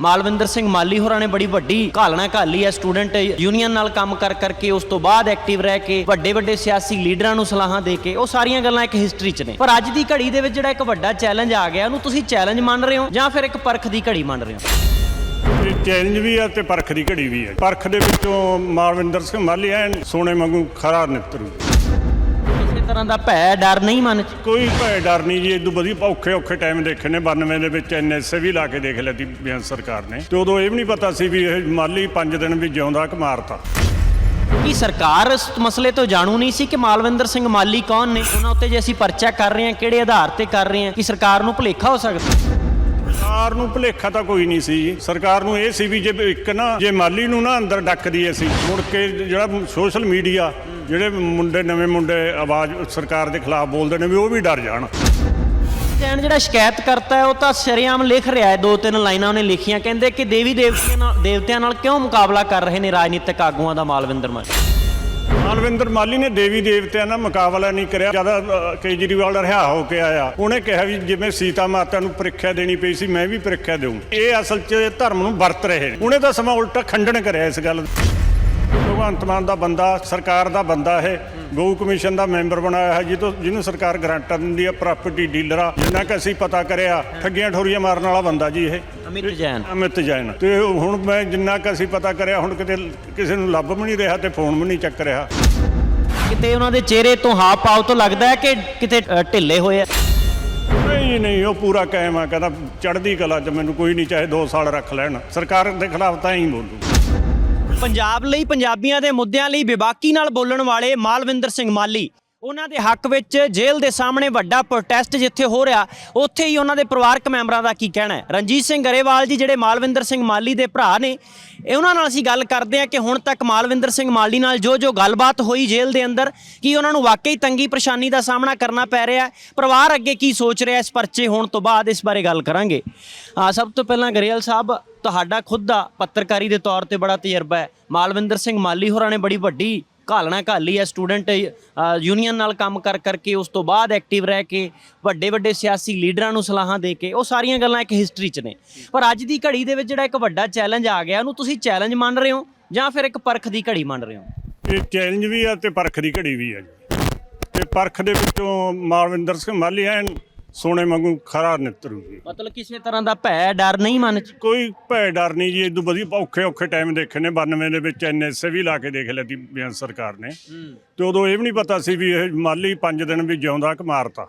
ਮਾਲਵਿੰਦਰ ਸਿੰਘ ਮਾਲੀ ਹੋਰਾਂ ਨੇ ਬੜੀ ਵੱਡੀ ਘਾਲਣਾ ਘਾਲੀ ਹੈ। ਸਟੂਡੈਂਟ ਯੂਨੀਅਨ ਨਾਲ ਕੰਮ ਕਰ ਕਰਕੇ ਉਸ ਤੋਂ ਬਾਅਦ ਐਕਟਿਵ ਰਹਿ ਕੇ ਵੱਡੇ ਵੱਡੇ ਸਿਆਸੀ ਲੀਡਰਾਂ ਨੂੰ ਸਲਾਹਾਂ ਦੇ ਕੇ ਉਹ ਸਾਰੀਆਂ ਗੱਲਾਂ ਇੱਕ ਹਿਸਟਰੀ 'ਚ ਨੇ। ਪਰ ਅੱਜ ਦੀ ਘੜੀ ਦੇ ਵਿੱਚ ਜਿਹੜਾ ਇੱਕ ਵੱਡਾ ਚੈਲੰਜ ਆ ਗਿਆ, ਉਹਨੂੰ ਤੁਸੀਂ ਚੈਲੰਜ ਮੰਨ ਰਹੇ ਹੋ ਜਾਂ ਫਿਰ ਇੱਕ ਪਰਖ ਦੀ ਘੜੀ ਮੰਨ ਰਹੇ ਹੋ? ਇਹ ਚੈਲੰਜ ਵੀ ਆ ਤੇ ਪਰਖ ਦੀ ਘੜੀ ਵੀ ਆ। ਪਰਖ ਦੇ ਵਿੱਚੋਂ ਮਾਲਵਿੰਦਰ ਸਿੰਘ ਮਾਲੀ ਐਨ ਸੋਨੇ ਵਾਂਗੂ ਖਰਾ ਨਿਕਤਰੂ ਕਿਸੇ ਤਰ੍ਹਾਂ ਦਾ ਭੈ ਡਰ ਨਹੀਂ ਮਨ 'ਚ? ਕੋਈ ਭੈ ਡਰ ਨਹੀਂ ਜੀ ਇਦੋਂ ਵਧੀਆ ਔਖੇ ਔਖੇ ਟਾਈਮ ਦੇਖੇ ਨੇ 92 ਦੇ ਵਿੱਚ ਐਨਐਸਏ ਵੀ ਲਾ ਕੇ ਦੇਖ ਲਿਆ ਬਿਆਨ ਸਰਕਾਰ ਨੇ। ਤੇ ਉਦੋਂ ਇਹ ਵੀ ਨਹੀਂ ਪਤਾ ਸੀ ਵੀ ਇਹ ਮਾਲੀ 5 ਦਿਨ ਵੀ ਜਿਉਂਦਾ ਕਿ ਮਾਰਤਾ। ਕੀ ਸਰਕਾਰ ਇਸ ਮਸਲੇ ਤੋਂ ਜਾਣੂ ਨਹੀਂ ਸੀ ਕਿ ਮਾਲਵਿੰਦਰ ਸਿੰਘ ਮਾਲੀ ਕੌਣ ਨੇ? ਉਹਨਾਂ ਉੱਤੇ ਜੇ ਅਸੀਂ ਪਰਚਾ ਕਰ ਰਹੇ ਹਾਂ ਕਿਹੜੇ ਆਧਾਰ ਤੇ ਕਰ ਰਹੇ ਹਾਂ ਕਿ ਸਰਕਾਰ ਨੂੰ ਭੁਲੇਖਾ ਹੋ ਸਕਦਾ? ਸਰਕਾਰ ਨੂੰ ਭੁਲੇਖਾ ਤਾਂ ਕੋਈ ਨਹੀਂ ਸੀ ਜੀ। ਸਰਕਾਰ ਨੂੰ ਇਹ ਸੀ ਵੀ ਜੇ ਇੱਕ ਨਾ ਜੇ ਮਾਲੀ ਨੂੰ ਨਾ ਅੰਦਰ ਡੱਕਦੀ ਅਸੀਂ ਮੁੜ ਕੇ ਜਿਹੜਾ ਸੋਸ਼ਲ ਮੀਡੀਆ ਜਿਹੜੇ ਮੁੰਡੇ ਨਵੇਂ ਮੁੰਡੇ ਆਵਾਜ਼ ਸਰਕਾਰ ਦੇ ਖਿਲਾਫ ਬੋਲਦੇ ਨੇ ਵੀ ਉਹ ਵੀ ਡਰ ਜਾਣ। ਜੈਨ ਜਿਹੜਾ ਸ਼ਿਕਾਇਤ ਕਰਤਾ ਹੈ ਉਹ ਤਾਂ ਸ਼ਰੇਆਮ ਲਿਖ ਰਿਹਾ ਹੈ। ਦੋ ਤਿੰਨ ਲਾਈਨਾਂ ਉਹਨੇ ਲਿਖੀਆਂ ਕਹਿੰਦੇ ਕਿ ਦੇਵੀ ਦੇਵਤਿਆਂ ਨਾਲ ਦੇਵਤਿਆਂ ਨਾਲ ਕਿਉਂ ਮੁਕਾਬਲਾ ਕਰ ਰਹੇ ਨੇ ਰਾਜਨੀਤਿਕ ਆਗੂਆਂ ਦਾ ਮਾਲਵਿੰਦਰ ਮਾਲੀ? ਮਾਲਵਿੰਦਰ ਮਾਲੀ ਨੇ ਦੇਵੀ ਦੇਵਤਿਆਂ ਨਾਲ ਮੁਕਾਬਲਾ ਨਹੀਂ ਕਰਿਆ। ਜ਼ਿਆਦਾ ਕੇਜਰੀਵਾਲ ਰਿਹਾ ਹੋ ਕੇ ਆਇਆ। ਉਹਨੇ ਕਿਹਾ ਵੀ ਜਿਵੇਂ ਸੀਤਾ ਮਾਤਾ ਨੂੰ ਪ੍ਰੀਖਿਆ ਦੇਣੀ ਪਈ ਸੀ ਮੈਂ ਵੀ ਪ੍ਰੀਖਿਆ ਦੇਵਾਂ ਇਹ ਅਸਲ 'ਚ ਧਰਮ ਨੂੰ ਵਰਤ ਰਹੇ ਨੇ। ਉਹਨੇ ਤਾਂ ਸਮਾਂ ਉਲਟਾ ਖੰਡਨ ਕਰਿਆ ਇਸ ਗੱਲ ਦਾ। ਭਗਵੰਤ ਮਾਨ ਦਾ ਬੰਦਾ ਸਰਕਾਰ ਦਾ ਬੰਦਾ ਇਹ ਗਊ ਕਮਿਸ਼ਨ ਦਾ ਮੈਂਬਰ ਬਣਾਇਆ ਹੈ ਜਿਹਤੋਂ ਜਿਹਨੂੰ ਸਰਕਾਰ ਗਰਾਂਟਾਂ ਦਿੰਦੀ ਹੈ ਪ੍ਰਾਪਰਟੀ ਡੀਲਰ ਆ ਜਿੰਨਾ ਕਿ ਅਸੀਂ ਪਤਾ ਕਰਿਆ ਠੱਗੀਆਂ ਠੋਰੀਆਂ ਮਾਰਨ ਵਾਲਾ ਬੰਦਾ ਜੀ ਇਹ। ਅਮਿਤ ਜੈਨ। ਅਮਿਤ ਜੈਨ। ਤੇ ਹੁਣ ਮੈਂ ਜਿੰਨਾ ਕਿ ਅਸੀਂ ਪਤਾ ਕਰਿਆ ਹੁਣ ਕਿਤੇ ਕਿਸੇ ਨੂੰ ਲੱਭ ਵੀ ਨਹੀਂ ਰਿਹਾ ਤੇ ਫੋਨ ਵੀ ਨਹੀਂ ਚੱਕ ਰਿਹਾ। ਕਿਤੇ ਉਹਨਾਂ ਦੇ ਚਿਹਰੇ ਤੋਂ ਹਾਵ ਭਾਵ ਤੋਂ ਲੱਗਦਾ ਹੈ ਕਿ ਕਿਤੇ ਢਿੱਲੇ ਹੋਏ ਆ? ਨਹੀਂ ਨਹੀਂ ਉਹ ਪੂਰਾ ਕਾਇਮ ਆ ਕਹਿੰਦਾ ਚੜ੍ਹਦੀ ਕਲਾ 'ਚ ਮੈਨੂੰ ਕੋਈ ਨਹੀਂ ਚਾਹੇ 2 ਸਾਲ ਰੱਖ ਲੈਣ। ਸਰਕਾਰ ਦੇ ਖਿਲਾਫ ਤਾਂ ਹੀ ਬੋਲੂ। ਪੰਜਾਬ ਲਈ ਪੰਜਾਬੀਆਂ ਦੇ ਮੁੱਦਿਆਂ ਲਈ ਵਿਵਾਕੀ ਨਾਲ ਬੋਲਣ ਵਾਲੇ ਮਾਲਵਿੰਦਰ ਸਿੰਘ ਮਾਲੀ। ਉਹਨਾਂ ਦੇ ਹੱਕ ਵਿੱਚ ਜੇਲ੍ਹ ਦੇ ਸਾਹਮਣੇ ਵੱਡਾ ਪ੍ਰੋਟੈਸਟ ਜਿੱਥੇ ਹੋ ਰਿਹਾ, ਉੱਥੇ ਹੀ ਉਹਨਾਂ ਦੇ ਪਰਿਵਾਰਕ ਮੈਂਬਰਾਂ ਦਾ ਕੀ ਕਹਿਣਾ ਹੈ? ਰਣਜੀਤ ਸਿੰਘ ਗਰੇਵਾਲ ਜੀ ਜਿਹੜੇ ਮਾਲਵਿੰਦਰ ਸਿੰਘ ਮਾਲੀ ਦੇ ਭਰਾ ਨੇ, ਇਹ ਉਹਨਾਂ ਨਾਲ ਅਸੀਂ ਗੱਲ ਕਰਦੇ ਹਾਂ ਕਿ ਹੁਣ ਤੱਕ ਮਾਲਵਿੰਦਰ ਸਿੰਘ ਮਾਲੀ ਨਾਲ ਜੋ ਜੋ ਗੱਲਬਾਤ ਹੋਈ ਜੇਲ੍ਹ ਦੇ ਅੰਦਰ, ਕੀ ਉਹਨਾਂ ਨੂੰ ਵਾਕਈ ਤੰਗੀ ਪਰੇਸ਼ਾਨੀ ਦਾ ਸਾਹਮਣਾ ਕਰਨਾ ਪੈ ਰਿਹਾ ਹੈ? ਪਰਿਵਾਰ ਅੱਗੇ ਕੀ ਸੋਚ ਰਿਹਾ ਇਸ ਪਰਚੇ ਹੋਣ ਤੋਂ ਬਾਅਦ ਇਸ ਬਾਰੇ ਗੱਲ ਕਰਾਂਗੇ। ਆ ਸਭ ਤੋਂ ਪਹਿਲਾਂ ਗਰੇਵਾਲ ਸਾਹਿਬ, ਤੁਹਾਡਾ ਖੁਦ ਦਾ ਪੱਤਰਕਾਰੀ ਦੇ ਤੌਰ ਤੇ ਬੜਾ ਤਜਰਬਾ ਹੈ। ਮਾਲਵਿੰਦਰ ਸਿੰਘ ਮਾਲੀ ਹੋਰਾਂ ਨੇ ਬੜੀ ਵੱਡੀ ਘਾਲਣਾ ਘਾਲੀ ਹੈ ਸਟੂਡੈਂਟ ਯੂਨੀਅਨ ਨਾਲ ਕੰਮ ਕਰ ਕਰਕੇ ਉਸ ਤੋਂ ਬਾਅਦ ਐਕਟਿਵ ਰਹਿ ਕੇ ਵੱਡੇ ਵੱਡੇ ਸਿਆਸੀ ਲੀਡਰਾਂ ਨੂੰ ਸਲਾਹਾਂ ਦੇ ਕੇ, ਉਹ ਸਾਰੀਆਂ ਗੱਲਾਂ ਇੱਕ ਹਿਸਟਰੀ 'ਚ ਨੇ। ਪਰ ਅੱਜ ਦੀ ਘੜੀ ਦੇ ਵਿੱਚ ਜਿਹੜਾ ਇੱਕ ਵੱਡਾ ਚੈਲੰਜ ਆ ਗਿਆ, ਉਹਨੂੰ ਤੁਸੀਂ ਚੈਲੰਜ ਮੰਨ ਰਹੇ ਹੋ ਜਾਂ ਫਿਰ ਇੱਕ ਪਰਖ ਦੀ ਘੜੀ ਮੰਨ ਰਹੇ ਹੋ? ਇਹ ਚੈਲੰਜ ਵੀ ਆ ਤੇ ਪਰਖ ਦੀ ਘੜੀ ਵੀ ਆ ਜੀ। ਤੇ ਪਰਖ ਦੇ ਵਿੱਚੋਂ ਮਾਲਵਿੰਦਰ ਸਿੰਘ ਮਾਲੀ ਐਨ ਸੋਨੇ ਵਾਂਗੂ ਖਰਾ ਨਿਕਤਰੂ ਜੀ। ਮਤਲਬ ਕਿਸੇ ਤਰ੍ਹਾਂ ਦਾ ਭੈ ਡਰ ਨਹੀਂ ਮਨ 'ਚ? ਕੋਈ ਭੈ ਡਰ ਨਹੀਂ ਜੀ ਇਦੋਂ ਵਧੀਆ ਔਖੇ ਔਖੇ ਟਾਈਮ ਦੇਖੇ ਨੇ 92 ਦੇ ਵਿੱਚ ਐਨਐਸਏ ਵੀ ਲਾ ਕੇ ਦੇਖ ਲਿਆ ਬਿਆਨ ਸਰਕਾਰ ਨੇ। ਤੇ ਉਦੋਂ ਇਹ ਵੀ ਨਹੀਂ ਪਤਾ ਸੀ ਵੀ ਇਹ ਮਾਲੀ 5 ਦਿਨ ਵੀ ਜਿਉਂਦਾ ਕਿ ਮਾਰਤਾ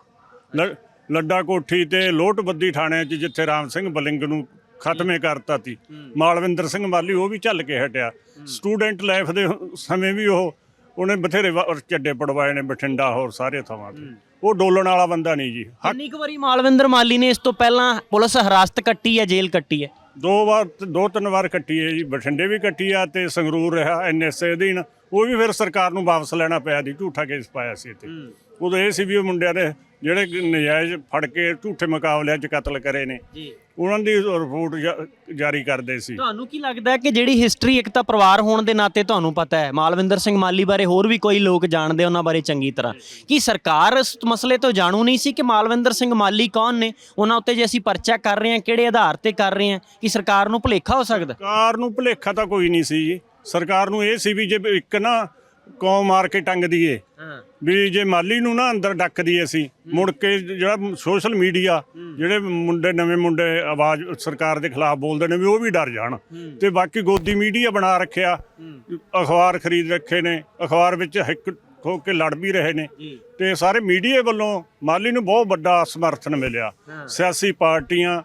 ਲੱਡਾ ਕੋਠੀ ਤੇ ਲੋਟਬੱਦੀ ਥਾਣੇ 'ਚ ਜਿੱਥੇ ਰਾਮ ਸਿੰਘ ਬਲਿੰਗ ਨੂੰ ਖਤਮੇ ਕਰਤਾ ਸੀ ਮਾਲਵਿੰਦਰ ਸਿੰਘ ਮਾਲੀ ਉਹ ਵੀ ਚੱਲ ਕੇ ਹਟਿਆ। ਸਟੂਡੈਂਟ ਲਾਈਫ ਦੇ ਸਮੇਂ ਵੀ ਉਹ ਉਹਨੇ ਬਥੇਰੇ ਚੱਡੇ ਪੜਵਾਏ ਨੇ ਬਠਿੰਡਾ ਹੋਰ ਸਾਰੇ ਥਾਵਾਂ ਤੇ। ਉਹ ਡੋਲਣ ਵਾਲਾ ਬੰਦਾ ਨਹੀਂ ਜੀ। ਹੱਕ ਕਿੰਨੀ ਕੁ ਵਾਰੀ ਮਾਲਵਿੰਦਰ ਮਾਲੀ ਨੇ ਇਸ ਤੋਂ ਪਹਿਲਾਂ ਪੁਲਿਸ ਹਿਰਾਸਤ ਕੱਟੀ ਹੈ ਜੇਲ੍ਹ ਕੱਟੀ ਹੈ? ਦੋ ਵਾਰ ਦੋ ਤਿੰਨ ਵਾਰ ਕੱਟੀ ਹੈ ਜੀ ਬਠਿੰਡੇ ਵੀ ਕੱਟੀ ਆ ਤੇ ਸੰਗਰੂਰ ਰਿਹਾ ਐਨਐਸਏ ਅਧੀਨ। ਉਹ ਵੀ ਫਿਰ ਸਰਕਾਰ ਨੂੰ ਵਾਪਸ ਲੈਣਾ ਪਿਆ ਦੀ ਝੂਠਾ ਕੇਸ ਪਾਇਆ ਸੀ ਇੱਥੇ। ਉਦੋਂ ਇਹ ਸੀ ਵੀ ਉਹ ਮੁੰਡਿਆਂ ਦੇ ਜਿਹੜੇ ਨਜਾਇਜ਼ ਫੜ ਕੇ ਝੂਠੇ ਮੁਕਾਬਲਿਆਂ 'ਚ ਕਤਲ ਕਰੇ ਨੇ। ਜੀ। ਉਹਨਾਂ ਦੀ ਰਿਪੋਰਟ ਜਾਰੀ ਕਰਦੇ ਸੀ। ਤੁਹਾਨੂੰ ਕੀ ਲੱਗਦਾ ਹੈ ਕਿ ਜਿਹੜੀ ਹਿਸਟਰੀ ਇੱਕ ਤਾਂ ਪਰਿਵਾਰ ਹੋਣ ਦੇ ਨਾਤੇ ਤੁਹਾਨੂੰ ਪਤਾ ਹੈ ਮਾਲਵਿੰਦਰ ਸਿੰਘ ਮਾਲੀ ਬਾਰੇ ਹੋਰ ਵੀ ਕੋਈ ਲੋਕ ਜਾਣਦੇ ਉਹਨਾਂ ਬਾਰੇ ਚੰਗੀ ਤਰ੍ਹਾਂ। ਕੀ ਸਰਕਾਰ ਇਸ ਮਸਲੇ ਤੋਂ ਜਾਣੂ ਨਹੀਂ ਸੀ ਕਿ ਮਾਲਵਿੰਦਰ ਸਿੰਘ ਮਾਲੀ ਕੌਣ ਨੇ? ਉਹਨਾਂ ਉੱਤੇ ਜੇ ਅਸੀਂ ਪਰਚਾ ਕਰ ਰਹੇ ਹਾਂ ਕਿਹੜੇ ਆਧਾਰ ਤੇ ਕਰ ਰਹੇ ਹਾਂ ਕਿ ਸਰਕਾਰ ਨੂੰ ਭੁਲੇਖਾ ਹੋ ਸਕਦਾ? ਸਰਕਾਰ ਨੂੰ ਭੁਲੇਖਾ ਤਾਂ ਕੋਈ ਨਹੀਂ ਸੀ ਜੀ। ਸਰਕਾਰ ਨੂੰ ਇਹ ਸੀ ਵੀ ਜੇ ਇੱਕ ਨਾ ਕੌਮ ਮਾਰ ਕੇ ਟੰਗ ਦਈਏ? ਹਾਂ। ਵੀ ਜੇ ਮਾਲੀ ਨੂੰ ਨਾ ਅੰਦਰ ਡੱਕਦੀ ਅਸੀਂ ਮੁੜ ਕੇ ਜਿਹੜਾ ਸੋਸ਼ਲ ਮੀਡੀਆ ਜਿਹੜੇ ਮੁੰਡੇ ਨਵੇਂ ਮੁੰਡੇ ਆਵਾਜ਼ ਸਰਕਾਰ ਦੇ ਖਿਲਾਫ ਬੋਲਦੇ ਨੇ ਵੀ ਉਹ ਵੀ ਡਰ ਜਾਣ। ਤੇ ਬਾਕੀ ਗੋਦੀ ਮੀਡੀਆ ਬਣਾ ਰੱਖਿਆ ਅਖਬਾਰ ਖਰੀਦ ਰੱਖੇ ਨੇ ਅਖਬਾਰ ਵਿੱਚ ਹਿੱਕ ਹੋ ਕੇ ਲੜ ਵੀ ਰਹੇ ਨੇ। ਤੇ ਸਾਰੇ ਮੀਡੀਆ ਵੱਲੋਂ ਮਾਲੀ ਨੂੰ ਬਹੁਤ ਵੱਡਾ ਸਮਰਥਨ ਮਿਲਿਆ। ਸਿਆਸੀ ਪਾਰਟੀਆਂ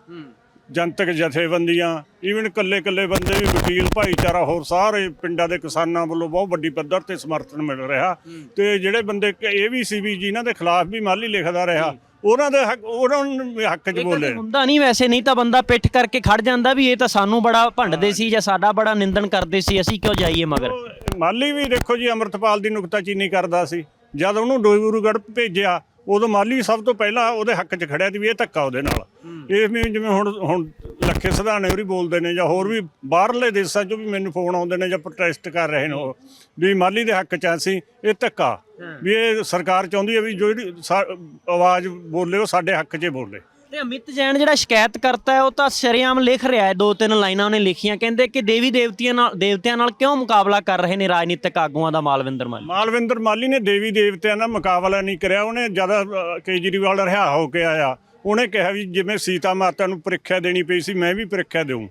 ਜਨਤਕ ਜਥੇਬੰਦੀਆਂ ਈਵਨ ਕੱਲੇ ਕੱਲੇ ਬੰਦੇ ਵੀ ਵਕੀਲ ਭਾਈਚਾਰਾ ਹੋਰ ਸਾਰੇ ਪਿੰਡਾਂ ਦੇ ਕਿਸਾਨਾਂ ਵੱਲੋਂ ਬਹੁਤ ਵੱਡੀ ਪੱਧਰ ਤੇ ਸਮਰਥਨ ਮਿਲ ਰਿਹਾ। ਤੇ ਜਿਹੜੇ ਬੰਦੇ ਇਹ ਵੀ ਸੀ ਵੀ ਜਿਨ੍ਹਾਂ ਦੇ ਖਿਲਾਫ ਵੀ ਮਾਲੀ ਲਿਖਦਾ ਰਿਹਾ ਉਹਨਾਂ ਦੇ ਹੱਕ ਉਹਨਾਂ ਨੂੰ ਹੱਕ 'ਚ ਬੋਲੇ। ਹੁੰਦਾ ਨਹੀਂ ਵੈਸੇ ਨਹੀਂ ਤਾਂ ਬੰਦਾ ਪਿੱਠ ਕਰਕੇ ਖੜ ਜਾਂਦਾ ਵੀ ਇਹ ਤਾਂ ਸਾਨੂੰ ਬੜਾ ਭੰਡਦੇ ਸੀ ਜਾਂ ਸਾਡਾ ਬੜਾ ਨਿੰਦਣ ਕਰਦੇ ਸੀ ਅਸੀਂ ਕਿਉਂ ਜਾਈਏ ਮਗਰ? ਮਾਲੀ ਵੀ ਦੇਖੋ ਜੀ ਅਮਰਤਪਾਲ ਦੀ ਨੁਕਤਾਚੀਨੀ ਕਰਦਾ ਸੀ। ਜਦ ਉਹਨੂੰ ਡੋਗੂਰੂਗੜ੍ਹ ਭੇਜਿਆ ਉਦੋਂ ਮਾਲੀ ਸਭ ਤੋਂ ਪਹਿਲਾਂ ਉਹਦੇ ਹੱਕ 'ਚ ਖੜਿਆ ਸੀ ਵੀ ਇਹ ਧੱਕਾ ਉਹਦੇ ਨਾਲ। ਇਹ ਵੀ ਜਿਵੇਂ ਹੁਣ ਹੁਣ ਲੱਖੇ ਸਿਧਾਣੇ ਹੋਰੀ ਬੋਲਦੇ ਨੇ ਜਾਂ ਹੋਰ ਵੀ ਬਾਹਰਲੇ ਦੇਸ਼ਾਂ 'ਚੋਂ ਵੀ ਮੈਨੂੰ ਫੋਨ ਆਉਂਦੇ ਨੇ ਜਾਂ ਪ੍ਰੋਟੈਸਟ ਕਰ ਰਹੇ ਨੇ ਉਹ ਵੀ ਮਾਲੀ ਦੇ ਹੱਕ 'ਚ ਅਸੀਂ ਇਹ ਧੱਕਾ। ਵੀ ਇਹ ਸਰਕਾਰ ਚਾਹੁੰਦੀ ਹੈ ਵੀ ਜਿਹੜੀ ਸਾ- ਆਵਾਜ਼ ਬੋਲੇ ਉਹ ਸਾਡੇ ਹੱਕ 'ਚ ਬੋਲੇ। ਤੇ ਅਮਿਤ ਜੈਨ ਜਿਹੜਾ ਸ਼ਿਕਾਇਤ ਕਰਤਾ ਹੈ ਉਹ ਤਾਂ ਸ਼ਰੇਆਮ ਲਿਖ ਰਿਹਾ ਹੈ। ਦੋ ਤਿੰਨ ਲਾਈਨਾਂ ਉਹਨੇ ਲਿਖੀਆਂ ਕਹਿੰਦੇ ਕਿ ਦੇਵੀ ਦੇਵਤਿਆਂ ਨਾਲ ਦੇਵਤਿਆਂ ਨਾਲ ਕਿਉਂ ਮੁਕਾਬਲਾ ਕਰ ਰਹੇ ਨੇ ਰਾਜਨੀਤਿਕ ਆਗੂਆਂ ਦਾ ਮਾਲਵਿੰਦਰ ਮਾਲੀ? ਮਾਲਵਿੰਦਰ ਮਾਲੀ ਨੇ ਦੇਵੀ ਦੇਵਤਿਆਂ ਨਾਲ ਮੁਕਾਬਲਾ ਨਹੀਂ ਕਰਿਆ। ਉਹਨੇ ਜ਼ਿਆਦਾ ਕੇਜਰੀਵਾਲ ਰਿਹਾ ਹੋ ਕੇ ਆਇਆ। ਉਹਨੇ ਕਿਹਾ ਵੀ ਜਿਵੇਂ ਸੀਤਾ ਮਾਤਾ ਨੂੰ ਪ੍ਰੀਖਿਆ ਦੇਣੀ ਪਈ ਸੀ ਮੈਂ ਵੀ ਪ੍ਰੀਖਿਆ ਦੇਵਾਂ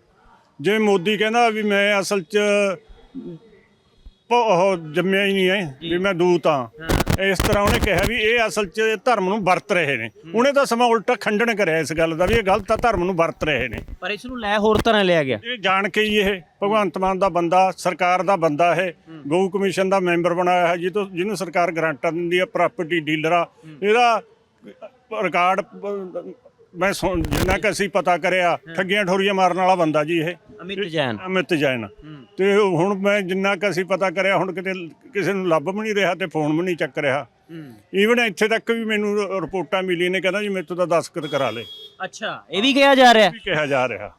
ਜਿਵੇਂ ਮੋਦੀ ਕਹਿੰਦਾ ਵੀ ਮੈਂ ਅਸਲ 'ਚ ਉਹ ਜੰਮਿਆ ਹੀ ਨਹੀਂ ਹੈ ਵੀ ਮੈਂ ਦੂਤ ਹਾਂ। ਇਸ ਤਰ੍ਹਾਂ ਉਹਨੇ ਕਿਹਾ ਵੀ ਇਹ ਅਸਲ 'ਚ ਧਰਮ ਨੂੰ ਵਰਤ ਰਹੇ ਨੇ। ਉਹਨੇ ਤਾਂ ਸਮਾਂ ਉਲਟਾ ਖੰਡਨ ਕਰਿਆ ਇਸ ਗੱਲ ਦਾ ਵੀ ਇਹ ਗਲਤ ਆ ਧਰਮ ਨੂੰ ਵਰਤ ਰਹੇ ਨੇ। ਪਰ ਇਸ ਨੂੰ ਲੈ ਹੋਰ ਤਰ੍ਹਾਂ ਲਿਆ ਗਿਆ। ਇਹ ਜਾਣ ਕੇ ਹੀ ਇਹ ਭਗਵੰਤ ਮਾਨ ਦਾ ਬੰਦਾ ਸਰਕਾਰ ਦਾ ਬੰਦਾ ਇਹ ਗਊ ਕਮਿਸ਼ਨ ਦਾ ਮੈਂਬਰ ਬਣਾਇਆ ਹੈ ਜਿਹਤੋਂ ਜਿਹਨੂੰ ਸਰਕਾਰ ਗਰੰਟਾਂ ਦਿੰਦੀ ਹੈ ਪ੍ਰਾਪਰਟੀ ਡੀਲਰ ਆ। ਇਹਦਾ ਰਿਕਾਰਡ ਮੈਂ ਸੁਣ- ਜਿੰਨਾ ਕਿ ਅਸੀਂ ਪਤਾ ਕਰਿਆ ਠੱਗੀਆਂ ਠੋਰੀਆਂ ਮਾਰਨ ਵਾਲਾ ਬੰਦਾ ਜੀ ਇਹ। ਅਮਿਤ ਜੈਨ। ਅਮਿਤ ਜੈਨ। ਤੇ ਹੁਣ ਮੈਂ ਜਿੰਨਾ ਕਿ ਅਸੀਂ ਪਤਾ ਕਰਿਆ ਹੁਣ ਕਿਤੇ ਕਿਸੇ ਨੂੰ ਲੱਭ ਵੀ ਨਹੀਂ ਰਿਹਾ ਤੇ ਫੋਨ ਵੀ ਨਹੀਂ ਚੱਕ ਰਿਹਾ। ਈਵਨ ਇੱਥੇ ਤੱਕ ਵੀ ਮੈਨੂੰ ਰ- ਰਿਪੋਰਟਾਂ ਮਿਲੀ ਨੇ ਕਹਿੰਦਾ ਜੀ ਮੇਰੇ ਤੋਂ ਤਾਂ ਦਸਤਖਤ ਕਰਾ ਲੇ। ਅੱਛਾ ਇਹ ਵੀ ਕਿਹਾ ਜਾ ਰਿਹਾ? ਵੀ ਕਿਹਾ ਜਾ ਰਿਹਾ।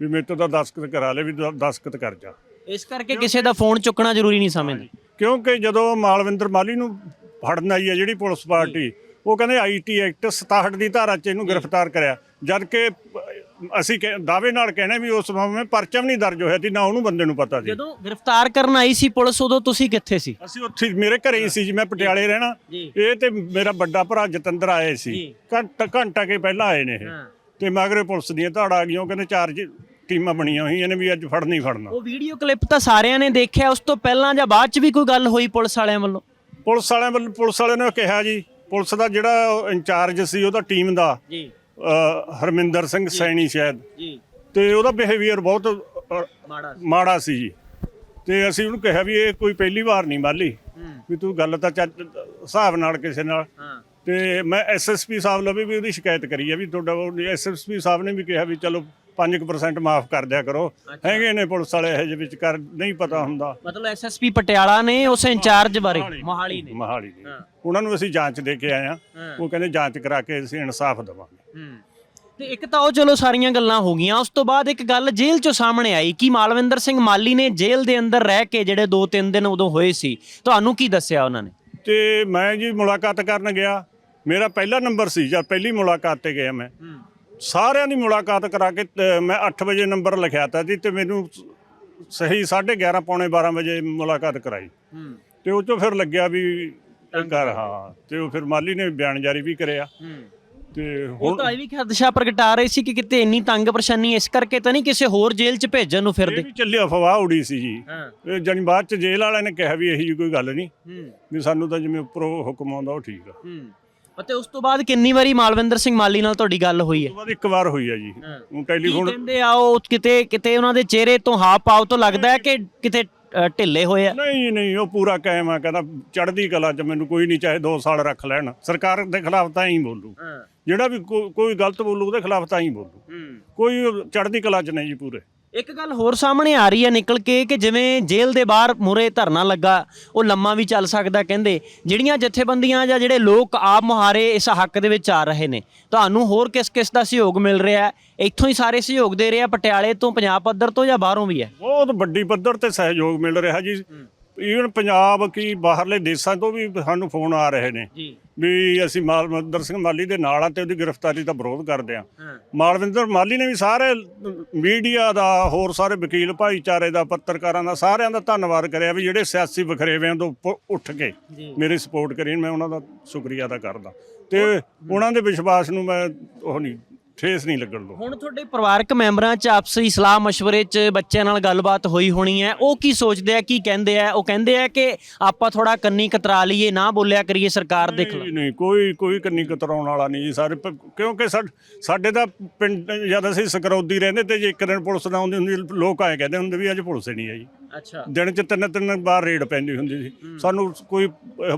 ਵੀ ਮੇਰੇ ਤੋਂ ਤਾਂ ਦਸਤਖਤ ਕਰਾ ਲੇ ਵੀ ਦ- ਦਸਤਖਤ ਕਰ ਜਾ। ਇਸ ਕਰਕੇ ਕਿਸੇ ਦਾ ਫੋਨ ਚੁੱਕਣਾ ਜ਼ਰੂਰੀ ਨਹੀਂ ਸਮਝਦੇ। ਕਿਉਂਕਿ ਜਦੋਂ ਮਾਲਵਿੰਦਰ ਮਾਲੀ ਨੂੰ ਫੜਨ ਆਈ ਹੈ ਜਿਹੜੀ ਪੁਲਿਸ ਪਾਰਟੀ ਉਹ ਕਹਿੰਦੇ ਆਈਟੀ ਐਕਟ 67 ਦੀ ਧਾਰਾ 'ਚ ਇਹਨੂੰ ਗ੍ਰਿਫਤਾਰ ਕਰਿਆ। ਜਦ ਕਿ ਅਸੀਂ ਦਾਅਵੇ ਨਾਲ ਕਹਿੰਦੇ ਵੀ ਉਸ ਸਮੇਂ ਪਰਚਾ ਵੀ ਨਹੀਂ ਦਰਜ ਹੋਇਆ ਸੀ ਨਾ ਉਹਨੂੰ ਬੰਦੇ ਨੂੰ ਪਤਾ ਸੀ। ਜਦੋਂ ਗ੍ਰਿਫਤਾਰ ਕਰਨ ਆਈ ਸੀ ਪੁਲਿਸ ਉਦੋਂ ਤੁਸੀਂ ਕਿੱਥੇ ਸੀ? ਅਸੀਂ ਉੱਥੇ ਮੇਰੇ ਘਰੇ ਹੀ ਸੀ ਜੀ ਮੈਂ ਪਟਿਆਲੇ ਰਹਿਣਾ। ਇਹ ਤੇ ਮੇਰਾ ਵੱਡਾ ਭਰਾ ਜਤਿੰਦਰ ਆਏ ਸੀ। ਘੰਟਾ ਘੰਟਾ ਕੇ ਪਹਿਲਾਂ ਆਏ ਨੇ ਇਹ। ਤੇ ਮਗਰੇ ਪੁਲਿਸ ਦੀਆਂ ਧਾੜਾਂ ਆ ਗਈਆਂ ਉਹ ਕਹਿੰਦੇ ਚਾਰ ਟੀਮਾਂ ਬਣੀਆਂ ਹੋਈਆਂ ਨੇ ਵੀ ਅੱਜ ਫੜਨਾ ਫੜਨਾ। ਉਹ ਵੀਡੀਓ ਕਲਿੱਪ ਤਾਂ ਸਾਰਿਆਂ ਨੇ ਦੇਖਿਆ ਉਸ ਤੋਂ ਪਹਿਲਾਂ ਜਾਂ ਬਾਅਦ ਚ ਵੀ ਕੋਈ ਗੱਲ ਹੋਈ ਪੁਲਿਸ ਵਾਲਿਆਂ ਵੱਲੋਂ? ਪੁਲਿਸ ਵਾਲਿਆਂ ਵੱਲ ਪੁਲਿਸ ਵਾਲਿਆਂ ਨੇ ਕਿਹਾ ਜੀ ਪੁਲਿਸ ਦਾ ਜਿਹੜਾ ਇੰਚਾਰਜ ਸੀ ਉਹਦਾ ਟੀਮ ਦਾ ਜੀ। ਹਰਮਿੰਦਰ ਸਿੰਘ ਸੈਣੀ ਸ਼ਾਇਦ। ਜੀ। ਤੇ ਉਹਦਾ ਬਿਹੇਵੀਅਰ ਬਹੁਤ ਮਾੜਾ ਸੀ। ਜੀ। ਤੇ ਅਸੀਂ ਉਹਨੂੰ ਕਿਹਾ ਵੀ ਇਹ ਕੋਈ ਪਹਿਲੀ ਵਾਰ ਨਹੀਂ ਮਾਲੀ ਵੀ ਤੂੰ ਗੱਲ ਤਾਂ ਚੱਜ ਹਿਸਾਬ ਨਾਲ ਕਿਸੇ ਨਾਲ। ਹਾਂ। ਤੇ ਮੈਂ ਐਸਐਸਪੀ ਸਾਹਿਬ ਲਵੇ ਵੀ ਉਹਦੀ ਸ਼ਿਕਾਇਤ ਕਰੀ ਹੈ ਵੀ ਤੁਹਾਡਾ ਐਸਐਸਪੀ ਸਾਹਿਬ ਨੇ ਵੀ ਕਿਹਾ ਵੀ ਚਲੋ 5% ਮਾਫ ਕਰ ਦਿਆ ਕਰੋ। ਹੈਗੇ ਨੇ ਪੁਲਿਸ ਵਾਲੇ ਇਹ ਜਿਹੇ ਵਿੱਚ ਕਰ ਨਹੀਂ ਪਤਾ ਹੁੰਦਾ। ਮਤਲਬ ਐਸਐਸਪੀ ਪਟਿਆਲਾ ਨੇ ਉਸ ਇੰਚਾਰਜ ਬਾਰੇ ਮੋਹਾਲੀ ਨੇ। ਮਹਾਲੀ ਜੀ ਉਹਨਾਂ ਨੂੰ ਅਸੀਂ ਜਾਂਚ ਦੇ ਕੇ ਆਏ ਆ ਉਹ ਕਹਿੰਦੇ ਜਾਂਚ ਕਰਾ ਕੇ ਅਸੀਂ ਇਨਸਾਫ ਦੇਵਾਂਗੇ। ਹੂੰ। ਤੇ ਇੱਕ ਤਾਂ ਉਹ ਚਲੋ ਸਾਰੀਆਂ ਗੱਲਾਂ ਹੋ ਗਈਆਂ। ਉਸ ਤੋਂ ਬਾਅਦ ਇੱਕ ਗੱਲ ਜੇਲ੍ਹ ਚੋਂ ਸਾਹਮਣੇ ਆਈ ਕਿ ਮਾਲਵਿੰਦਰ ਸਿੰਘ ਮਾਲੀ ਨੇ ਜੇਲ੍ਹ ਦੇ ਅੰਦਰ ਰਹਿ ਕੇ ਜਿਹੜੇ 2-3 ਦਿਨ ਉਦੋਂ ਹੋਏ ਸੀ। ਤੁਹਾਨੂੰ ਕੀ ਦੱਸਿਆ ਉਹਨਾਂ ਨੇ? ਤੇ ਮੈਂ ਜੀ ਮੁਲਾਕਾਤ ਕਰਨ ਗਿਆ। ਮੇਰਾ ਪਹਿਲਾ ਨੰਬਰ ਸੀ ਜਦ ਪਹਿਲੀ ਮੁਲਾਕਾਤ ਤੇ ਗਿਆ ਮੈਂ। ਸਾਰਿਆਂ ਦੀ ਮੁਲਾਕਾਤ ਕਰਾ ਕੇ ਤੇ ਮੈਂ 8 ਵਜੇ ਨੰਬਰ ਲਿਖਿਆ ਤਾ ਜੀ ਤੇ ਮੈਨੂੰ ਸਹੀ 11:30 ਪੌਣੇ 12 ਵਜੇ ਮੁਲਾਕਾਤ ਕਰਾਈ। ਹੂੰ। ਤੇ ਉਹ ਫਿਰ ਲੱਗਿਆ ਵੀ ਇਹ ਕਰ ਹਾਂ ਤੇ ਉਹ ਫਿਰ ਮਾਲੀ ਨੇ ਬਿਆਨ ਜਾਰੀ ਵੀ ਕਰਿਆ। ਤੇ ਉਹ ਹੁਣ ਤਾਂ ਇਹ ਵੀ ਖਦਸ਼ਾ ਪ੍ਰਗਟਾ ਰਹੇ ਸੀ ਕਿ ਕਿਤੇ ਇੰਨੀ ਤੰਗ ਪਰੇਸ਼ਾਨੀ ਇਸ ਕਰਕੇ ਤਾਂ ਨਹੀਂ ਕਿਸੇ ਹੋਰ ਜੇਲ੍ਹ 'ਚ ਭੇਜਣ ਨੂੰ ਇਹ ਫਿਰਦੇ ਵੀ ਚੱਲੀ ਅਫਵਾਹ ਉੜੀ ਸੀ ਜੀ। ਹਾਂ। ਇਹ ਜਾਨੀ ਬਾਅਦ ਚ ਜੇਲ੍ਹ ਵਾਲਿਆਂ ਨੇ ਕਿਹਾ ਵੀ ਇਹੀ ਜਿਹੀ ਕੋਈ ਗੱਲ ਨਹੀਂ। ਹੂੰ। ਵੀ ਸਾਨੂੰ ਤਾਂ ਜਿਵੇਂ ਉੱਪਰੋਂ ਹੁਕਮ ਆਉਂਦਾ ਉਹ ਠੀਕ ਆ। ਹੂੰ। ਅਤੇ ਉਸ ਤੋਂ ਬਾਅਦ ਕਿੰਨੀ ਵਾਰੀ ਮਾਲਵਿੰਦਰ ਸਿੰਘ ਮਾਲੀ ਨਾਲ ਤੁਹਾਡੀ ਗੱਲ ਹੋਈ ਹੈ? ਤੋਂ ਬਾਅਦ ਇੱਕ ਵਾਰ ਹੋਈ ਆ ਜੀ। ਉਹ ਕੀ ਟੈਲੀਫੋਨ ਕਹਿੰਦੇ ਆ ਉਹ ਕਿਤੇ ਕਿਤੇ ਉਹਨਾਂ ਦੇ ਚਿਹਰੇ ਤੋਂ ਹਾਵ ਭਾਵ ਤੋਂ ਲੱਗਦਾ ਹੈ ਕਿ ਕਿਤੇ ਅ, ਢਿੱਲੇ ਹੋਏ ਆ? ਨਹੀਂ ਨਹੀਂ ਉਹ ਪੂਰਾ ਕਾਇਮ ਆ ਕਹਿੰਦਾ ਚੜ੍ਹਦੀ ਕਲਾ ਚ ਮੈਨੂੰ ਕੋਈ ਨਹੀਂ ਚਾਹੇ 2 ਸਾਲ ਰੱਖ ਲੈਣ। ਸਰਕਾਰ ਦੇ ਖਿਲਾਫ ਤਾਂ ਹੀ ਬੋਲੂ। ਜਿਹੜਾ ਵੀ ਕੋ- ਕੋਈ ਗਲਤ ਬੋਲੂ ਉਹਦੇ ਖਿਲਾਫ ਤਾਂ ਹੀ ਬੋਲੂ। ਕੋਈ ਉਹ ਚੜ੍ਹਦੀ ਕਲਾ ਚ ਨਹੀਂ ਜੀ ਪੂਰੇ। ਇੱਕ ਗੱਲ ਹੋਰ ਸਾਹਮਣੇ ਆ ਰਹੀ ਹੈ ਨਿਕਲ ਕੇ ਕਿ ਜਿਵੇਂ ਜੇਲ੍ਹ ਦੇ ਬਾਹਰ ਮੁਰੇ ਧਰਨਾ ਲੱਗਾ, ਉਹ ਲੰਮਾ ਵੀ ਚੱਲ ਸਕਦਾ ਕਹਿੰਦੇ। ਜਿਹੜੀਆਂ ਜਥੇਬੰਦੀਆਂ ਜਾਂ ਜਿਹੜੇ ਲੋਕ ਆਪ ਮੁਹਾਰੇ ਇਸ ਹੱਕ ਦੇ ਵਿੱਚ ਆ ਰਹੇ ਨੇ, ਤੁਹਾਨੂੰ ਹੋਰ ਕਿਸ ਕਿਸ ਦਾ ਸਹਿਯੋਗ ਮਿਲ ਰਿਹਾ ਹੈ? ਇੱਥੋਂ ਹੀ ਸਾਰੇ ਸਹਿਯੋਗ ਦੇ ਰਹੇ ਆ, ਪਟਿਆਲੇ ਤੋਂ, ਪੰਜਾਬ ਪੱਧਰ ਤੋਂ ਜਾਂ ਬਾਹਰੋਂ ਵੀ ਹੈ? ਬਹੁਤ ਵੱਡੀ ਪੱਧਰ ਤੇ ਸਹਿਯੋਗ ਮਿਲ ਰਿਹਾ ਜੀ। ਈਵਨ ਪੰਜਾਬ ਕੀ ਬਾਹਰਲੇ ਦੇਸ਼ਾਂ ਤੋਂ ਵੀ ਸਾਨੂੰ ਫੋਨ ਆ ਰਹੇ ਨੇ। ਵੀ ਅਸੀਂ ਮਾਲਵਿੰਦਰ ਸਿੰਘ ਮਾਲੀ ਦੇ ਨਾਲ ਆ ਤੇ ਉਹਦੀ ਗ੍ਰਿਫਤਾਰੀ ਦਾ ਵਿਰੋਧ ਕਰਦੇ ਆ। ਮਾਲਵਿੰਦਰ ਮਾਲੀ ਨੇ ਵੀ ਸਾਰੇ ਮੀਡੀਆ ਦਾ ਹੋਰ ਸਾਰੇ ਵਕੀਲ ਭਾਈਚਾਰੇ ਦਾ ਪੱਤਰਕਾਰਾਂ ਦਾ ਸਾਰਿਆਂ ਦਾ ਧੰਨਵਾਦ ਕਰਿਆ ਵੀ ਜਿਹੜੇ ਸਿਆਸੀ ਵਖਰੇਵਿਆਂ ਤੋਂ ਉੱਠ ਕੇ ਮੇਰੀ ਸਪੋਰਟ ਕਰੀ ਮੈਂ ਉਹਨਾਂ ਦਾ ਸ਼ੁਕਰੀਆ ਅਦਾ ਕਰਦਾ। ਤੇ ਉਹਨਾਂ ਦੇ ਵਿਸ਼ਵਾਸ ਨੂੰ ਮੈਂ ਉਹ ਨਹੀਂ ਠੇਸ ਨਹੀਂ ਲੱਗਣ ਦੋ। ਹੁਣ ਤੁਹਾਡੇ ਪਰਿਵਾਰਕ ਮੈਂਬਰਾਂ 'ਚ ਆਪਸੀ ਸਲਾਹ مشਵਰੇ 'ਚ ਬੱਚਿਆਂ ਨਾਲ ਗੱਲਬਾਤ ਹੋਈ ਹੋਣੀ ਹੈ। ਉਹ ਕੀ ਸੋਚਦੇ ਆ ਕੀ ਕਹਿੰਦੇ ਆ? ਉਹ ਕਹਿੰਦੇ ਆ ਕਿ ਆਪਾਂ ਥੋੜਾ ਕੰਨੀ ਕਤਰਾ ਲਈਏ ਨਾ ਬੋਲਿਆ ਕਰੀਏ ਸਰਕਾਰ ਦੇ ਖਿਲਾਫ। ਨਹੀਂ ਨਹੀਂ ਕੋਈ ਕੋਈ ਕੰਨੀ ਕਤਰਾਉਣ ਵਾਲਾ ਨਹੀਂ ਜੀ। ਸਾਰੇ ਪ- ਕਿਉਂਕਿ ਸਾਡ- ਸਾਡੇ ਦਾ ਪਿੰਡ ਜਦ ਅਸੀਂ ਸਕਰੌਦੀ ਰਹਿੰਦੇ ਤੇ ਜੇ ਇੱਕ ਦਿਨ ਪੁਲਿਸ ਨਾ ਆਉਂਦੀ ਹੁੰਦੀ ਲੋਕ ਆਏ ਕਹਿੰਦੇ ਹੁੰਦੇ ਵੀ ਅੱਜ ਪੁਲਿਸ ਨਹੀਂ ਆਈ। ਅੱਛਾ। ਦਿਨ ਚ ਤਿੰਨ ਤਿੰਨ ਵਾਰ ਰੇਡ ਪੈਂਦੀ ਹੁੰਦੀ ਸੀ। ਸਾਨੂੰ ਕੋਈ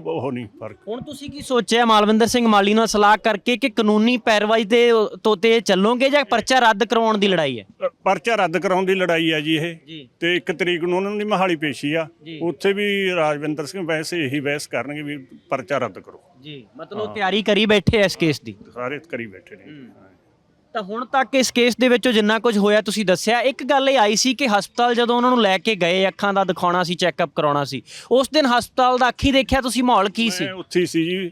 ਉਹ ਨਹੀਂ ਫ਼ਰਕ। ਹੁਣ ਤੁਸੀਂ ਕੀ ਸੋਚਿਆ ਮਾਲਵਿੰਦਰ ਸਿੰਘ ਮਾਲੀ ਨਾਲ ਸਲਾਹ ਕਰਕੇ ਕਿ ਕਾਨੂੰਨੀ ਪੈਰਵਾਈ ਦੇ ਤੋਂ ਤੇ ਚੱਲੋਗੇ ਜਾਂ ਪਰਚਾ ਰੱਦ ਕਰਵਾਉਣ ਦੀ ਲੜਾਈ ਹੈ? ਪਰਚਾ ਰੱਦ ਕਰਾਉਣ ਦੀ ਲੜਾਈ ਆ ਜੀ ਇਹ। ਤੇ ਇੱਕ ਤਰੀਕ ਨੂੰ ਉਹਨਾਂ ਦੀ ਮਹਾਲੀ ਪੇਸ਼ੀ ਆ। ਉੱਥੇ ਵੀ ਰਾਜਵਿੰਦਰ ਸਿੰਘ ਵੈਸੇ ਇਹੀ ਬਹਿਸ ਕਰਨਗੇ ਵੀ ਪਰਚਾ ਰੱਦ ਕਰੋ। ਜੀ ਮਤਲਬ ਤਿਆਰੀ ਕਰੀ ਬੈਠੇ ਇਸ ਕੇਸ ਦੀ। ਸਾਰੇ ਕਰੀ ਬੈਠੇ ਨੇ। ਹਾਂ। ਤਾਂ ਹੁਣ ਤੱਕ ਇਸ ਕੇਸ ਦੇ ਵਿੱਚੋਂ ਜਿੰਨਾ ਕੁਝ ਹੋਇਆ ਤੁਸੀਂ ਦੱਸਿਆ, ਇੱਕ ਗੱਲ ਇਹ ਆਈ ਸੀ ਕਿ ਹਸਪਤਾਲ ਜਦੋਂ ਉਹਨਾਂ ਨੂੰ ਲੈ ਕੇ ਗਏ, ਅੱਖਾਂ ਦਾ ਦਿਖਾਉਣਾ ਸੀ ਚੈੱਕਅਪ ਕਰਾਉਣਾ ਸੀ, ਉਸ ਦਿਨ ਹਸਪਤਾਲ ਦਾ ਅੱਖੀ ਦੇਖਿਆ ਤੁਸੀਂ ਮਾਹੌਲ ਕੀ ਸੀ? ਮੈਂ ਉੱਥੇ ਹੀ ਸੀ ਜੀ।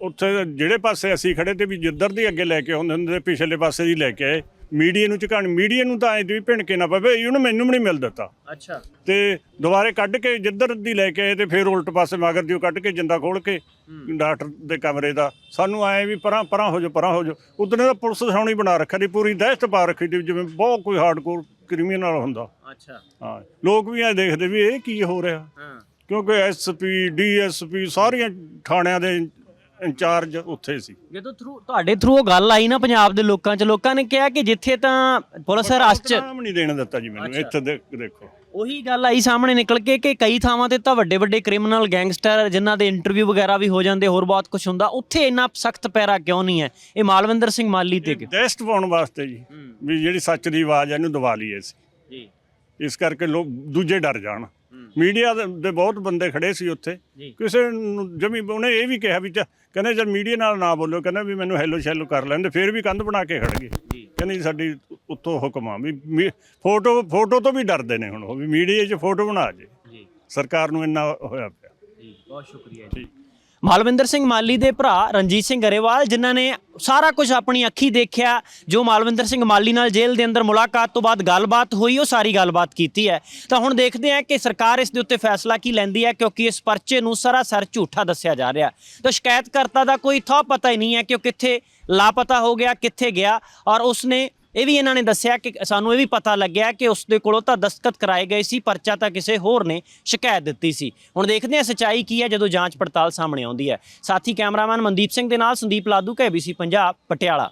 ਉੱਥੇ ਜਿਹੜੇ ਪਾਸੇ ਅਸੀਂ ਖੜੇ ਤੇ ਵੀ ਜਿੱਧਰ ਦੀ ਅੱਗੇ ਲੈ ਕੇ ਆਉਂਦੇ ਹੁੰਦੇ ਤੇ ਪਿਛਲੇ ਪਾਸੇ ਦੀ ਲੈ ਕੇ ਆਏ। ਮੀਡੀਆ ਨੂੰ ਝਕਾਣ ਮੀਡੀਆ ਨੂੰ ਤਾਂ ਐਂ ਵੀ ਭਿਣਕੇ ਨਾ ਪਵੇ ਇਹਨੂੰ ਮੈਨੂੰ ਵੀ ਨਹੀਂ ਮਿਲ ਦਿੱਤਾ। ਅੱਛਾ। ਤੇ ਦੁਬਾਰੇ ਕੱਢ ਕੇ ਜਿੱਧਰ ਦੀ ਲੈ ਕੇ ਆਏ ਤੇ ਫਿਰ ਉਲਟ ਪਾਸੇ ਮਗਰ ਦੀ ਉਹ ਕੱਢ ਕੇ ਜਿੰਦਾ ਖੋਲ ਕੇ ਡਾਕਟਰ ਦੇ ਕਮਰੇ ਦਾ। ਸਾਨੂੰ ਆਏ ਵੀ ਪਰਾਂ ਪਰਾਂ ਹੋ ਜਾ ਪਰਾਂ ਹੋ ਜਾ ਉਦੋਂ ਦਾ ਪੁਲਿਸ ਛਾਉਣੀ ਬਣਾ ਰੱਖਿਆ ਦੀ ਪੂਰੀ ਦਹਿਸ਼ਤ ਪਾ ਰੱਖੀ ਦੀ ਜਿਵੇਂ ਬਹੁਤ ਕੋਈ ਹਾਰਡਕੋਰ ਕ੍ਰਿਮੀਨਲ ਹੁੰਦਾ। ਅੱਛਾ। ਹਾਂ ਲੋਕ ਵੀ ਐ ਦੇਖਦੇ ਵੀ ਇਹ ਕੀ ਹੋ ਰਿਹਾ। ਹਾਂ। ਕਿਉਂਕਿ ਐਸਪੀ ਡੀਐਸਪੀ ਸਾਰੀਆਂ ਥਾਣਿਆਂ ਦੇ ਇੰਚਾਰਜ ਉੱਥੇ ਸੀ। ਜਦੋਂ ਥਰੂ ਤੁਹਾਡੇ ਥਰੂ ਉਹ ਗੱਲ ਆਈ ਨਾ ਪੰਜਾਬ ਦੇ ਲੋਕਾਂ 'ਚ ਲੋਕਾਂ ਨੇ ਕਿਹਾ ਕਿ ਜਿੱਥੇ ਤਾਂ ਪੁਲਿਸ 'ਚ। ਨਾਮ ਨਹੀਂ ਦੇਣ ਦਿੱਤਾ ਜੀ ਮੈਨੂੰ ਇੱਥੇ ਦੇ- ਦੇਖੋ। ਉਹੀ ਗੱਲ ਆਈ ਸਾਹਮਣੇ ਨਿਕਲ ਕੇ ਕਿ ਕਈ ਥਾਵਾਂ ਤੇ ਤਾਂ ਵੱਡੇ ਵੱਡੇ ਕ੍ਰਿਮੀਨਲ ਗੈਂਗਸਟਰ ਜਿਨ੍ਹਾਂ ਦੇ ਇੰਟਰਵਿਊ ਵਗੈਰਾ ਵੀ ਹੋ ਜਾਂਦੇ ਹੋਰ ਬਹੁਤ ਕੁਝ ਹੁੰਦਾ। ਉੱਥੇ ਇੰਨਾ ਸਖਤ ਪੈਰਾ ਕਿਉਂ ਨਹੀਂ ਹੈ? ਇਹ ਮਾਲਵਿੰਦਰ ਸਿੰਘ ਮਾਲੀ ਤੇ ਕਿਉਂ? ਦਹਿਸ਼ਤ ਪਾਉਣ ਵਾਸਤੇ ਜੀ ਵੀ ਜਿਹੜੀ ਸੱਚ ਦੀ ਆਵਾਜ਼ ਹੈ ਇਹਨੂੰ ਦਬਾ ਲਈਏ ਅਸੀਂ। ਜੀ। ਇਸ ਕਰਕੇ ਲੋਕ ਦੂਜੇ ਡਰ ਜਾਣ। ਮੀਡੀਆ ਦੇ ਬਹੁਤ ਬੰਦੇ ਖੜੇ ਸੀ ਉੱਥੇ। ਜੀ। ਕਿਸੇ ਨੂੰ ਜਮੀ ਉਹਨੇ ਇਹ ਵੀ ਕਿਹਾ ਵੀ ਚ- ਕਹਿੰਦੇ ਜਦ ਮੀਡੀਆ ਨਾਲ ਨਾ ਬੋਲੋ ਕਹਿੰਦਾ ਵੀ ਮੈਨੂੰ ਹੈਲੋ ਸ਼ੈਲੋ ਕਰ ਲੈਂਦੇ ਫਿਰ ਵੀ ਕੰਧ ਬਣਾ ਕੇ ਖੜ ਗਏ। ਜੀ। ਕਹਿੰਦੇ ਜੀ ਸਾਡੀ ਉੱਤੋਂ ਹੁਕਮ ਆ ਵੀ ਮੀ- ਫੋਟੋ ਫੋਟੋ ਤੋਂ ਵੀ ਡਰਦੇ ਨੇ ਹੁਣ ਉਹ ਵੀ ਮੀਡੀਆ 'ਚ ਫੋਟੋ ਬਣਾ ਜੇ। ਜੀ। ਸਰਕਾਰ ਨੂੰ ਇੰਨਾ ਹੋਇਆ ਪਿਆ। ਜੀ ਬਹੁਤ ਸ਼ੁਕਰੀਆ ਠੀਕ। ਮਾਲਵਿੰਦਰ ਸਿੰਘ ਮਾਲੀ ਦੇ ਭਰਾ ਰਣਜੀਤ ਸਿੰਘ ਗਰੇਵਾਲ, ਜਿਨ੍ਹਾਂ ਨੇ ਸਾਰਾ ਕੁਝ ਆਪਣੀ ਅੱਖੀ ਦੇਖਿਆ, ਜੋ ਮਾਲਵਿੰਦਰ ਸਿੰਘ ਮਾਲੀ ਨਾਲ ਜੇਲ੍ਹ ਦੇ ਅੰਦਰ ਮੁਲਾਕਾਤ ਤੋਂ ਬਾਅਦ ਗੱਲਬਾਤ ਹੋਈ, ਉਹ ਸਾਰੀ ਗੱਲਬਾਤ ਕੀਤੀ ਹੈ। ਤਾਂ ਹੁਣ ਦੇਖਦੇ ਹਾਂ ਕਿ ਸਰਕਾਰ ਇਸ ਦੇ ਉੱਤੇ ਫੈਸਲਾ ਕੀ ਲੈਂਦੀ ਹੈ, ਕਿਉਂਕਿ ਇਸ ਪਰਚੇ ਨੂੰ ਸਰਾਸਰ ਝੂਠਾ ਦੱਸਿਆ ਜਾ ਰਿਹਾ। ਤਾਂ ਸ਼ਿਕਾਇਤਕਰਤਾ ਦਾ ਕੋਈ ਥੋ ਪਤਾ ਹੀ ਨਹੀਂ ਹੈ ਕਿ ਉਹ ਕਿੱਥੇ ਲਾਪਤਾ ਹੋ ਗਿਆ, ਕਿੱਥੇ ਗਿਆ, ਔਰ ਉਸਨੇ ਇਹ ਵੀ ਇਹਨਾਂ ਨੇ ਦੱਸਿਆ ਕਿ ਸਾਨੂੰ ਇਹ ਵੀ ਪਤਾ ਲੱਗਿਆ ਕਿ ਉਸ ਦੇ ਕੋਲੋਂ ਤਾਂ ਦਸਤਖਤ ਕਰਾਏ ਗਏ ਸੀ, ਪਰਚਾ ਤਾਂ ਕਿਸੇ ਹੋਰ ਨੇ ਸ਼ਿਕਾਇਤ ਦਿੱਤੀ ਸੀ। ਹੁਣ ਦੇਖਦੇ ਹਾਂ ਸਚਾਈ ਕੀ ਹੈ ਜਦੋਂ ਜਾਂਚ ਪੜਤਾਲ ਸਾਹਮਣੇ ਆਉਂਦੀ ਹੈ। ਸਾਥੀ ਕੈਮਰਾਮੈਨ ਮਨਦੀਪ ਸਿੰਘ ਦੇ ਨਾਲ ਸੰਦੀਪ ਲਾਦੂ ਕੇਬੀਸੀ ਪੰਜਾਬ, ਪਟਿਆਲਾ।